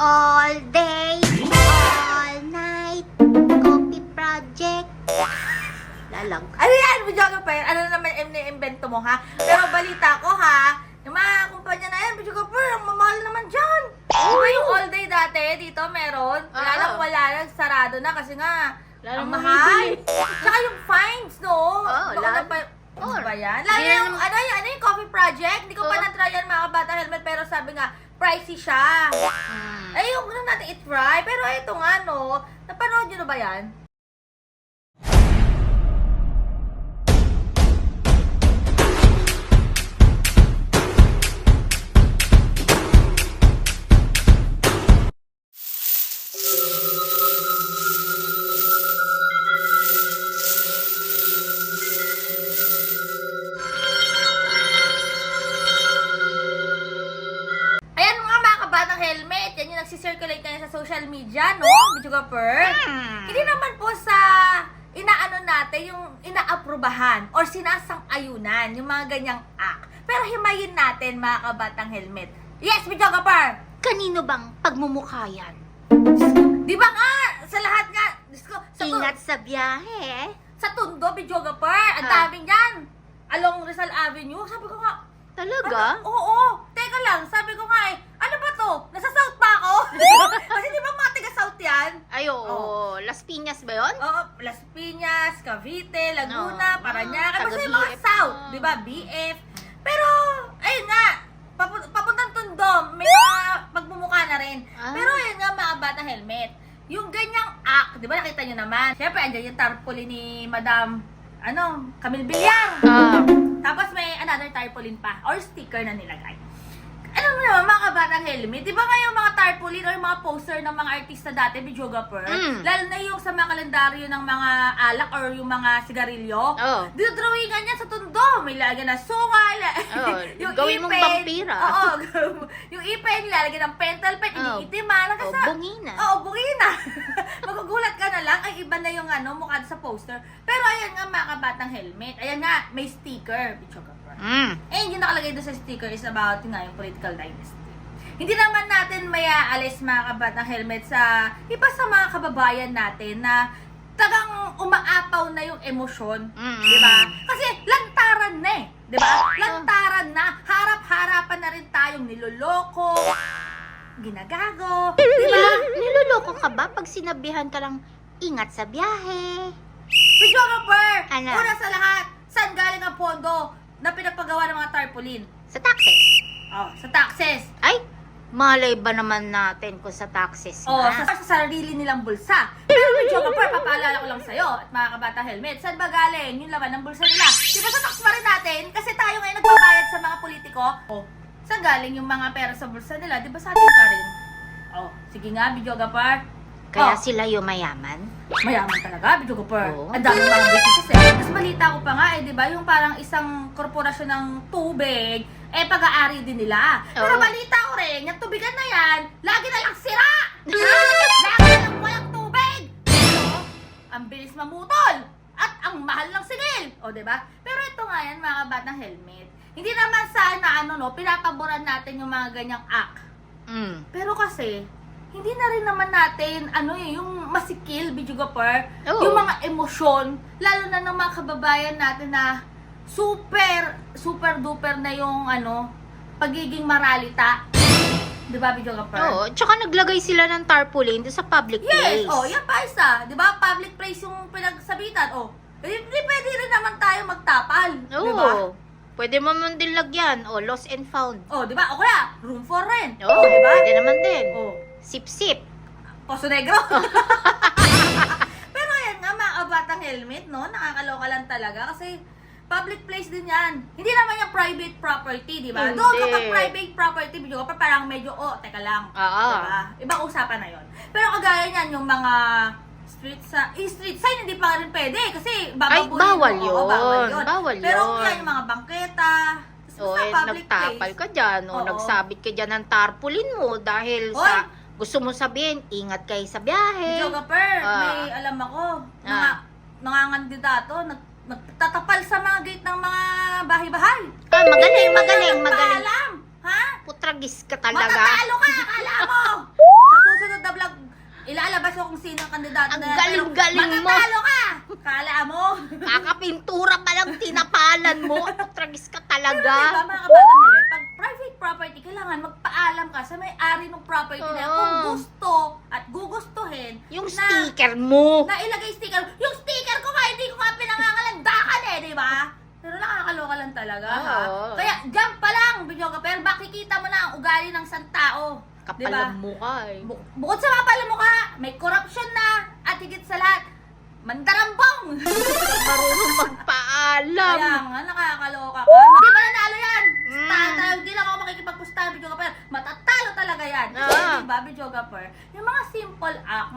All day, all night, copy project. Lalag. Ano yan? Ano na naman yung invento mo, ha? Pero balita ko, ha? Yung mga kumpanya na yan, videographer, ang mamahal naman dyan. Diba yung all day dati, dito meron? Wala lang, wala lang, sarado na kasi nga, Lalo ang mahal. Tsaka yung fines, no? Oo, Baka lalo- pa, ano ba yan? Lalo yung, ano yung, ano yung coffee project? Hindi ko pa na-try yan, mga kabata helmet, pero sabi nga, pricey siya. Hmm. Ay, yung na natin i-try. Pero ito nga, no, napanood nyo na ba yan? Media, no? Videographer. Hmm. Hindi naman po sa inaano natin, yung inaaprubahan or sinasang-ayunan, yung mga ganyang act. Pero himayin natin, mga kabatang helmet. Yes, videographer! Kanino bang pagmumukha yan? Di ba nga, sa lahat nga, Diyos ko, sa, tu- Ingat sa biyahe. sa tundo, videographer, ang Ah. dami niyan. Along Rizal Avenue, sabi ko nga, Talaga? Ano? Oo, teka lang, sabi ko nga eh, ano ba to? Nasa South pa ako? Kasi di ba mga taga South yan? Ay, oo. Las Piñas ba yun? Oo, Las Piñas, Cavite, Laguna, Oo. Paranaque, Ah, basta yung mga. South, Ah. di ba? BF. Pero, ayun nga, papu- papuntang Tondo, may mga pagmumukha na rin. Ah. Pero ayun nga, mga bata helmet. Yung ganyang act, di ba nakita nyo naman? Siyempre, andyan yung tarpaulin ni Madam, ano, Camille Villar. Ah. Tapos may another tarpaulin pa or sticker na nilagay. Alam mo naman, mga kabatang helmet, di ba nga yung mga tarpaulin or mga poster ng mga artista dati, videographer, Mm. lalo na yung sa mga kalendaryo ng mga alak or yung mga sigarilyo, Oh. dinodrawingan niya sa tundo. May lalagyan na sungal, Oh, gawin mong vampira. Oo, yung ipin, nilalagyan ng pentel pen, Oh. iniitiman, Oh, sa, bungina. Oo, bungina. Magugulat ka na lang, ay iba na yung ano, mukha sa poster. Pero ayan nga, mga kabatang helmet. Ayan nga, may sticker. Videographer. Mm. And yung nakalagay doon sa sticker is about yun nga, yung political dynasty. Hindi naman natin may aalis mga kabatang helmet sa iba sa mga kababayan natin na tagang umaapaw na yung emosyon. Mm. Di ba? Kasi lantaran na eh. Di ba? Lantaran na. Harap-harapan na rin tayong niloloko, ginagago. Di ba? Nilo- niloloko ka ba pag sinabihan ka lang, ingat sa biyahe? Videographer! Ano? Una sa lahat, saan galing ang pondo na pinagpagawa ng mga tarpaulin? Sa taxi? Oh, sa taxes. Ay, malay ba naman natin kung sa taxes Oh, nga? sa, sa sarili nilang bulsa. Pero videographer, papaalala ko lang sa'yo at mga kabata helmet, saan ba galing yung laman ng bulsa nila? Di ba sa tax pa rin natin? Kasi tayo ngayon nagbabayad sa mga politiko. Oh, saan galing yung mga pera sa bulsa nila? Di ba sa atin pa rin? Oh, sige nga, videographer. Kaya Oh. sila yung mayaman? Mayaman talaga, videographer. Oo. Ang dami mga businesses eh. Tapos balita ko pa nga eh, di ba? Yung parang isang korporasyon ng tubig, eh pag-aari din nila. Pero Oo. balita ko rin, yung tubigan na yan, lagi na lang sira! Lagi na lang walang tubig! Pero, ang bilis mamutol! At ang mahal ng singil! O, di ba? Pero ito nga yan, mga batang helmet. Hindi naman sana, ano no, pinapaboran natin yung mga ganyang act. Mm. Pero kasi, hindi na rin naman natin, ano eh, yung masikil, videographer, Oo. yung mga emosyon, lalo na ng mga kababayan natin na super, super duper na yung, ano, pagiging maralita. Di ba, videographer? Oo, tsaka naglagay sila ng tarpaulin doon sa public Yes, place. oh, yan pa isa. Di ba, public place yung pinagsabitan. Oh, di, di pwede rin naman tayo magtapal. Oo. Di ba? Pwede mo man din lagyan. O, lost and found. Oh, di ba? O kaya, room for rent. Oo, oh, di ba? pwede naman din. Oh, Sip-sip. Poso Negro. Pero ayan nga, mga kabatang helmet, no? Nakakaloka lang talaga kasi public place din yan. Hindi naman yung private property, di ba? Hindi. Doon kapag private property, video pa parang medyo, oh, teka lang. Oo. Diba? Ibang usapan na yon. Pero kagaya niyan, yung mga street sa eh, street sign hindi pa rin pwede kasi Ay, bababulin bawal mo. yun. Oo, bawal yun. Bawal Pero yun. yan, yung mga bangketa, O, sa eh, public nagtapal place. ka dyan. O, Oo. nagsabit ka dyan ng tarpaulin mo dahil Hoy! Gusto mo sabihin, ingat kayo sa biyahe. Videographer, Ah. may alam ako, mga Ah. nangangandidato, nag, nagtatapal sa mga gate ng mga bahay-bahay. Ah, magaling, Hindi mo magaling, na magaling. nagpaalam, Ha? Putragis ka talaga. Matatalo ka, akala mo! Sa sino ang kandidato Ang na galing-galing mo. Matatalo ka! Kala mo? Kakapintura pa lang tinapalan mo. Tragis ka Pero diba, talaga. mga helmet, pag private property, kailangan magpaalam ka sa may-ari ng property na yan kung gusto at gugustuhin Yung na, sticker mo. na ilagay sticker. Yung sticker ko nga, hindi ko nga pinangangalandakan eh, di ba? Pero nakakaloka lang talaga, ha? Oo. Kaya, dyan pa lang, ka, pero makikita mo na ang ugali ng isang tao. Di ba? Ka eh. Bu- bukod sa mapala mo ka, may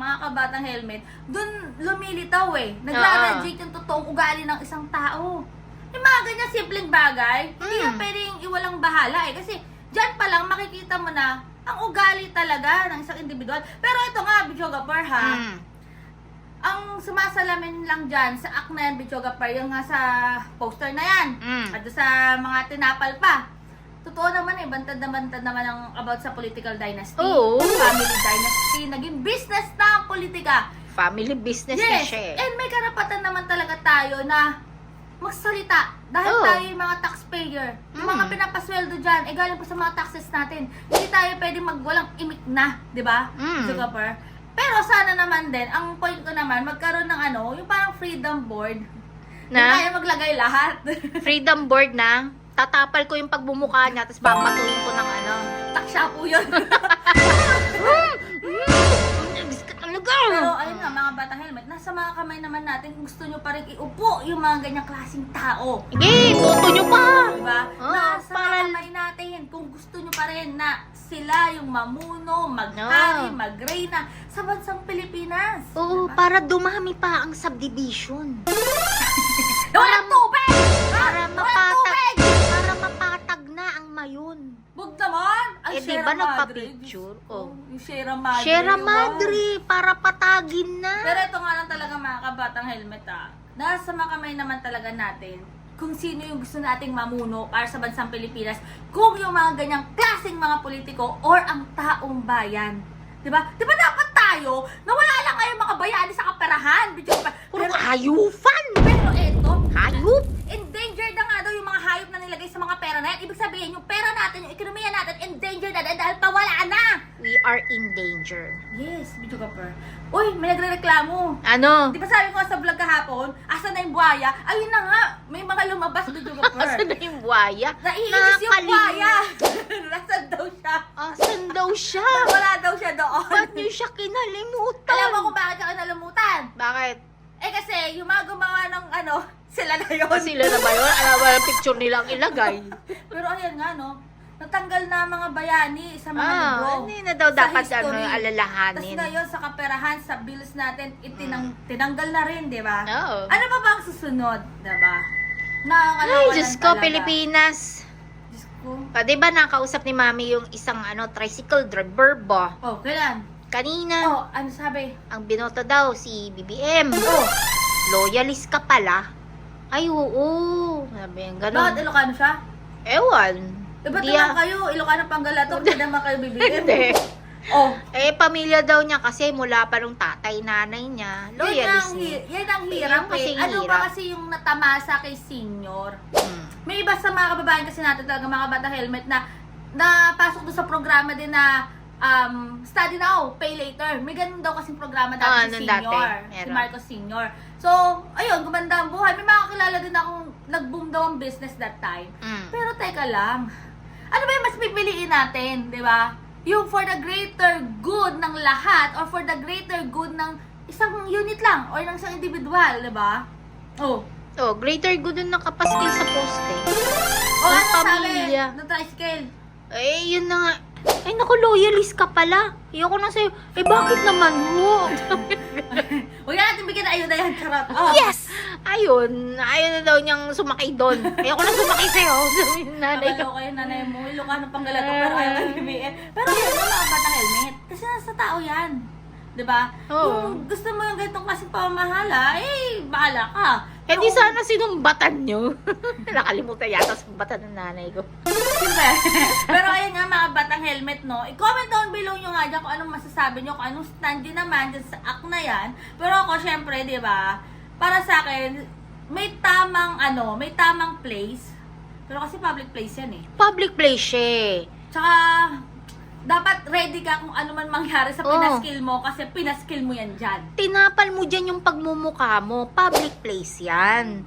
mga kabatang helmet, dun lumilitaw eh. Nagra-radiate yung totoong ugali ng isang tao. Yung mga ganyan simpleng bagay, hindi Mm. na pwedeng iwalang bahala eh. Kasi, dyan pa lang makikita mo na ang ugali talaga ng isang individual. Pero ito nga, video ha, Mm. ang sumasalamin lang dyan sa act na yan, Bichoga yung nga sa poster na yan. Mm. At sa mga tinapal pa. Totoo naman eh, bantad na bantad naman ang about sa political dynasty. Oo. Family dynasty. Naging business na ang politika. Family business na siya eh. And may karapatan naman talaga tayo na magsalita. Dahil Oo. tayo yung mga taxpayer. Yung mga Mm. pinapasweldo dyan, eh galing po sa mga taxes natin. Hindi tayo pwedeng magwalang imik na, di ba? Mm. Pero sana naman din, ang point ko naman, magkaroon ng ano, yung parang freedom board. Na? Na? tayo maglagay lahat. Freedom board na. Tatapal ko yung pagbumuka niya, tapos babatuhin ko ng ano. Taksya po yun. Nagis ka talaga. Pero ayun nga, mga batang helmet, nasa mga kamay naman natin kung gusto nyo pa rin iupo yung mga ganyang klaseng tao. Sige, boto nyo pa. Diba? Oo, nasa para- kamay natin kung gusto nyo pa rin na sila yung mamuno, maghari, Oo. magreyna sa bansang Pilipinas. Oo, Diba? para dumami pa ang subdivision. Walang tubig! Mayon. Bug naman! Ang Eh, di ba nagpa-picture? Oh. Yung Sierra Madre. Wow. Madre, para patagin na. Pero ito nga lang talaga mga kabatang helmet ah. Nasa makamay naman talaga natin kung sino yung gusto nating mamuno para sa bansang Pilipinas, kung yung mga ganyang klaseng mga politiko or ang taong bayan. 'Di ba? 'Di ba dapat tayo na wala lang kayong mga bayani sa kaperahan, pa. Puro Pero, hayufan. pero eto, Hayop. endangered na nga hayop na nilagay sa mga pera na yan. Ibig sabihin, yung pera natin, yung ekonomiya natin, endangered na dahil dahil pawala na. We are in danger. Yes, video ka per. Uy, may nagre-reklamo. Ano? Di ba sabi ko sa vlog kahapon, asa na yung buhaya? Ayun na nga, may mga lumabas video ka per. Asan na yung buhaya? Naiinis yung Nakakalimutan. buhaya. Nasaan daw siya? Asan daw siya? Wala daw siya doon. Ba't niyo siya kinalimutan? Alam mo kung bakit ako nalumutan? Bakit? Eh kasi, yung mga gumawa ng ano, sila na yun. Sila na ba yun? Alam mo, yung picture nilang ilagay. Pero ayan nga, no? Natanggal na mga bayani sa mga Ah, libro. hindi na daw Sa dapat history. ano, Tapos alalahanin. ngayon, sa kaperahan, sa bills natin, itinang, tinanggal na rin, di ba? Oo. Ano pa ba ang susunod, di ba? Nakakalawa Ay, Diyos ko, talaga. Pilipinas. Diyos ko. Pa, di ba nakausap ni Mami yung isang ano, tricycle driver ba? Oh, kailan? Kanina, Oh, ano sabi? ang binoto daw si BBM. Oh, Loyalist ka pala. Ay, oo. Sabi bakit ganun. Ilocano siya? Ewan. Ba't Di naman ah. kayo? Ilocano Panggalato, hindi naman kayo bibigyan. Hindi. Oh, Eh, pamilya daw niya kasi mula pa nung tatay, nanay niya. yan ang, Loyalist niya. yan ang hirap Yan eh. Ano hirap. ba kasi yung natamasa kay senior? Hmm. May iba sa mga kababayan kasi natin talaga mga bata helmet na napasok doon sa programa din na um, study now, pay later. May ganun daw kasing programa dati si nung dati. senior. Si Meron. Marcos senior. So, ayun, gumanda ang buhay. May mga kilala din akong nag-boom daw ang business that time. Hmm. Pero teka lang. Ano ba yung mas pipiliin natin, di ba? Yung for the greater good ng lahat or for the greater good ng isang unit lang or ng isang individual, di ba? Oh. Oh, greater good yung nakapaskil sa poste. O Ng ano sabi ng tricycle? Eh, yun na nga. Ay, naku, loyalist ka pala. Ayoko na sa'yo. Eh, bakit naman mo? Huwag na natin bigyan na ayun na yan, charot. Oh. yes! Ayun. Ayun na daw niyang sumakay doon. Ayoko na sumakay sa'yo. Sabi ng nanay ko. Nakalo kayo nanay mo, Ilocano pang galato, pero ayaw ka BBM. Pero yun, yung mga batang helmet. Kasi nasa tao yan. Di ba? Oo. Kung gusto mo yung ganitong klaseng pamamahala, eh, bahala ka. Eh di sana sinumbatan nyo. Nakalimutan yata sumbatan ng nanay ko. Siyempre. Pero ayun nga mga helmet, no? I-comment down below nyo nga dyan kung anong masasabi nyo, kung anong stand nyo naman dyan sa act na yan. Pero ako, syempre, di ba, para sa akin, may tamang, ano, may tamang place. Pero kasi public place yan eh. Public place siya eh. Tsaka, dapat ready ka kung ano man mangyari sa Oo. pinaskill mo kasi pinaskill mo yan dyan. Tinapal mo dyan yung pagmumukha mo. Public place yan.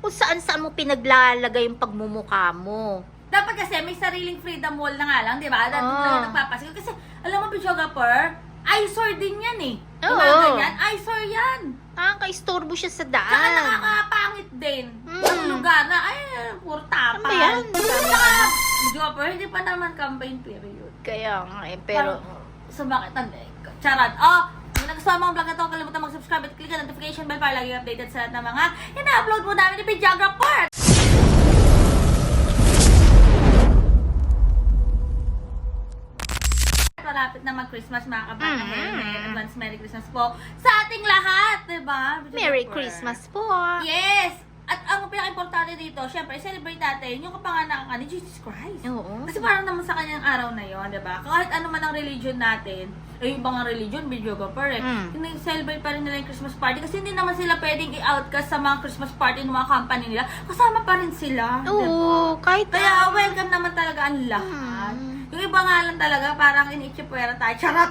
Kung saan saan mo pinaglalagay yung pagmumukha mo. Dapat kasi may sariling freedom wall na nga lang, di ba? Dapat Oo. talaga nagpapasigil. Kasi, alam mo, videographer, eyesore din yan eh. Oo. Umaga yan, eyesore yan. Nakaka-istorbo siya sa daan. nakakapangit din. Mm. Ang lugar na, ay, puro Ano tapal. ba yan? Videographer, hindi pa naman campaign period. Kaya nga eh, pero... Sumakit ang Charot. Oh, kung nagustuhan mo ang vlog na to, kalimutan mag-subscribe at click ang notification bell para lagi updated sa lahat ng mga ina-upload mo namin ni Videographer. Malapit na mag-Christmas mga kabata Mhm. helmet. Advance Merry Christmas po sa ating lahat, di ba? Merry? Christmas po. Yes! At ang pinaka-importante dito, syempre, celebrate natin yung kapanganakan ni Jesus Christ. Oo. Kasi parang naman sa kanyang araw na yon, di ba? Kahit ano man ang religion natin, eh, yung ibang religion, videographer eh, Mm. celebrate pa rin nila yung Christmas party kasi hindi naman sila pwedeng i-outcast sa mga Christmas party ng mga company nila. Kasama pa rin sila? Oo, kahit... Kaya welcome naman talaga ang lahat. Mm. Yung iba nga lang talaga, parang inichipwera tayo. Charot!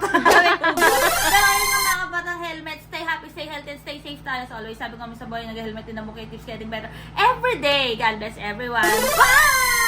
Pero ayun nga mga batang helmet, stay happy, stay healthy, and stay safe tayo as always. Sabi ko kami sa boy, nag-helmet din na mukha, keeps getting better every day. God bless everyone. Bye!